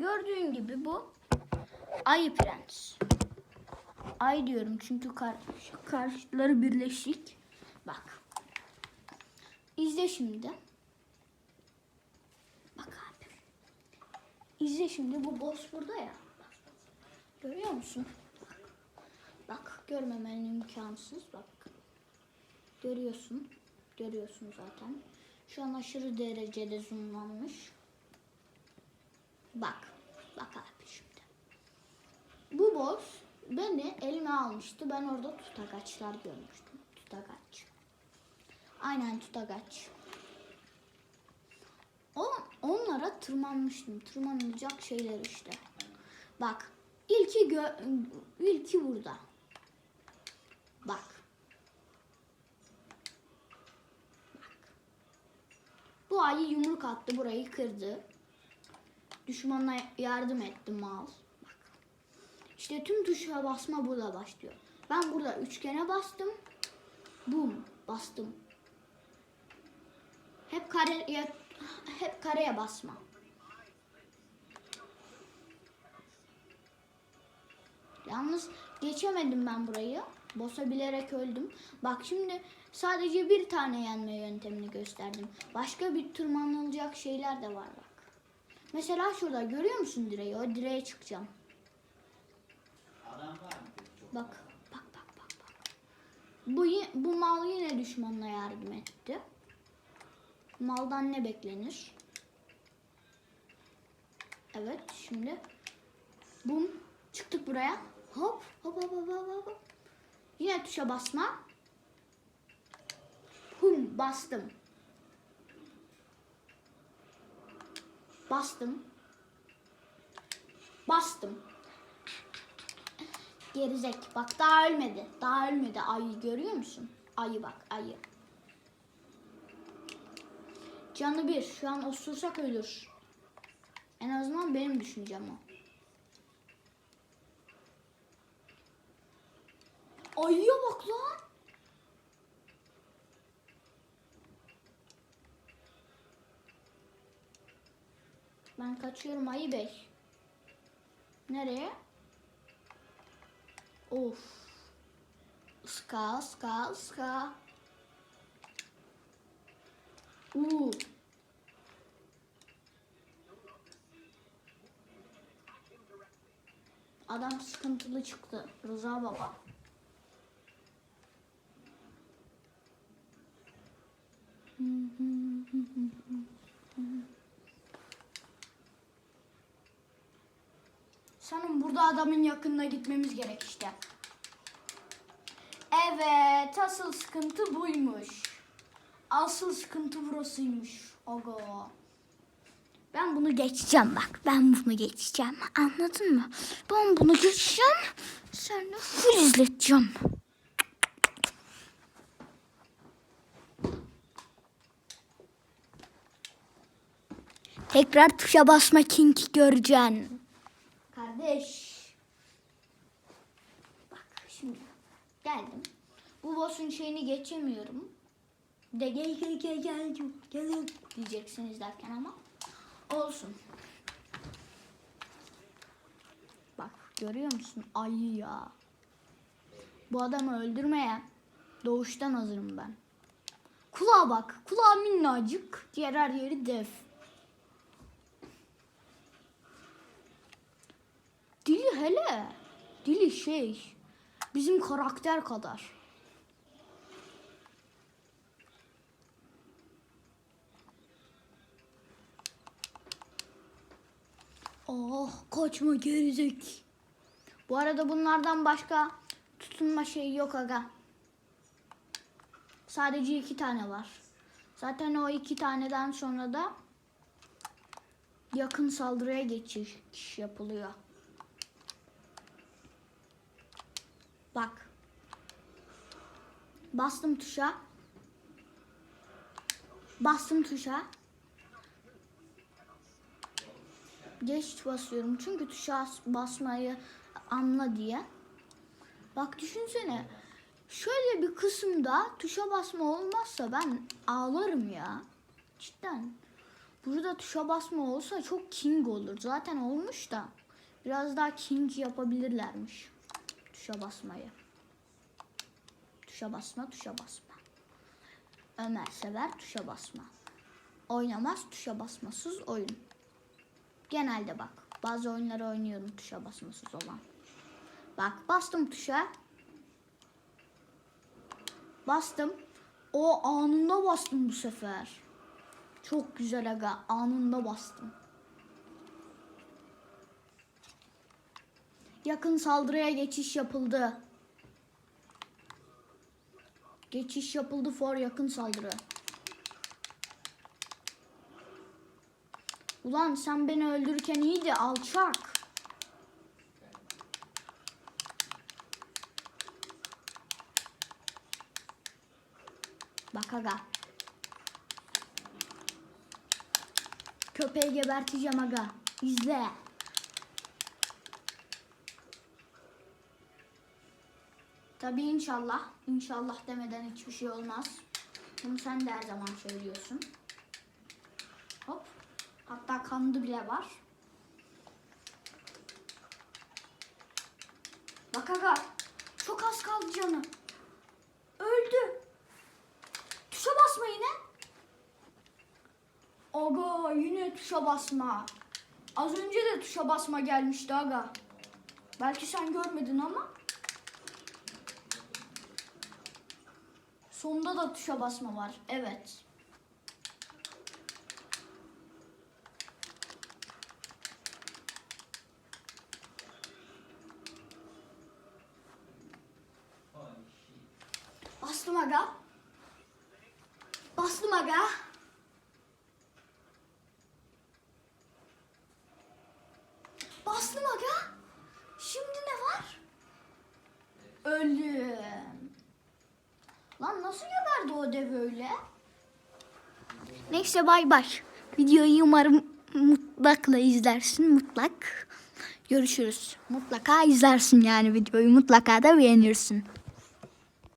gördüğün gibi bu Ayı Prens. Ay diyorum çünkü kar karşıları birleşik. Bak. İzle şimdi. Bak abi. İzle şimdi bu boss burada ya. Görüyor musun? Bak görmemen imkansız bak. Görüyorsun. Görüyorsun zaten. Şu an aşırı derecede zoomlanmış. Bak. Bak abi şimdi. Bu boss beni elime almıştı. Ben orada tutagaçlar görmüştüm. Tutagaç. Aynen tutagaç. O, onlara tırmanmıştım. Tırmanılacak şeyler işte. Bak. ilki gö ilki burada. Bak. Bak. Bu ayı yumruk attı. Burayı kırdı. Düşmanına yardım etti mal. Bak. İşte tüm tuşa basma burada başlıyor. Ben burada üçgene bastım. Bum bastım. Hep kareye hep kareye basma. Yalnız geçemedim ben burayı. Boss'a bilerek öldüm. Bak şimdi sadece bir tane yenme yöntemini gösterdim. Başka bir tırmanılacak şeyler de var. Mesela şurada görüyor musun direği? O direğe çıkacağım. Bak, bak, bak, bak, bak. Bu, bu mal yine düşmanına yardım etti. Maldan ne beklenir? Evet, şimdi bum çıktık buraya. Hop, hop, hop, hop, hop, hop. Yine tuşa basma. Hum, bastım. Bastım. Bastım. Gerizek. Bak daha ölmedi. Daha ölmedi. Ayı görüyor musun? Ayı bak ayı. Canı bir. Şu an osursak ölür. En azından benim düşüncem o. Ayıya bak lan. Ben kaçıyorum ayı bey. Nereye? Of. Ska, ska, ska. Uuu. Adam sıkıntılı çıktı. Rıza baba. Burada adamın yakınına gitmemiz gerek işte. Evet, asıl sıkıntı buymuş. Asıl sıkıntı burasıymış. Aga. Ben bunu geçeceğim bak. Ben bunu geçeceğim. Anladın mı? Ben bunu geçeceğim. Sen de full izleteceğim. Tekrar tuşa basma King göreceksin. Kardeş. Bak şimdi geldim. Bu boss'un şeyini geçemiyorum. De gel gel gel gel gel diyeceksiniz derken ama olsun. Bak görüyor musun ayı ya. Bu adamı öldürmeye doğuştan hazırım ben. Kulağa bak. Kulağı minnacık. Diğer her yeri dev. Dili hele. Dili şey. Bizim karakter kadar. Oh kaçma gerizek. Bu arada bunlardan başka tutunma şeyi yok aga. Sadece iki tane var. Zaten o iki taneden sonra da yakın saldırıya geçiş yapılıyor. Bak. Bastım tuşa. Bastım tuşa. Geç basıyorum çünkü tuşa as- basmayı anla diye. Bak düşünsene. Şöyle bir kısımda tuşa basma olmazsa ben ağlarım ya. Cidden. Burada tuşa basma olsa çok king olur. Zaten olmuş da. Biraz daha king yapabilirlermiş. Tuşa basmayı. Tuşa basma, tuşa basma. Ömer sever tuşa basma. Oynamaz tuşa basmasız oyun. Genelde bak. Bazı oyunları oynuyorum tuşa basmasız olan. Bak bastım tuşa. Bastım. O anında bastım bu sefer. Çok güzel aga. Anında bastım. Yakın saldırıya geçiş yapıldı. Geçiş yapıldı for yakın saldırı. Ulan sen beni öldürürken iyiydi alçak. Bak aga. Köpeği geberteceğim aga. İzle. Tabii inşallah. İnşallah demeden hiçbir şey olmaz. Bunu sen de her zaman söylüyorsun. Hop. Hatta kandı bile var. Bak aga. Çok az kaldı canı. Öldü. Tuşa basma yine. Aga yine tuşa basma. Az önce de tuşa basma gelmişti aga. Belki sen görmedin ama. Sonunda da tuşa basma var. Evet. Bastım aga. Bastım aga. Bastım aga. Şimdi ne var? Ölüm. Lan nasıl geberdi o dev öyle? Neyse bay bay. Videoyu umarım mutlakla izlersin. Mutlak. Görüşürüz. Mutlaka izlersin yani videoyu. Mutlaka da beğenirsin.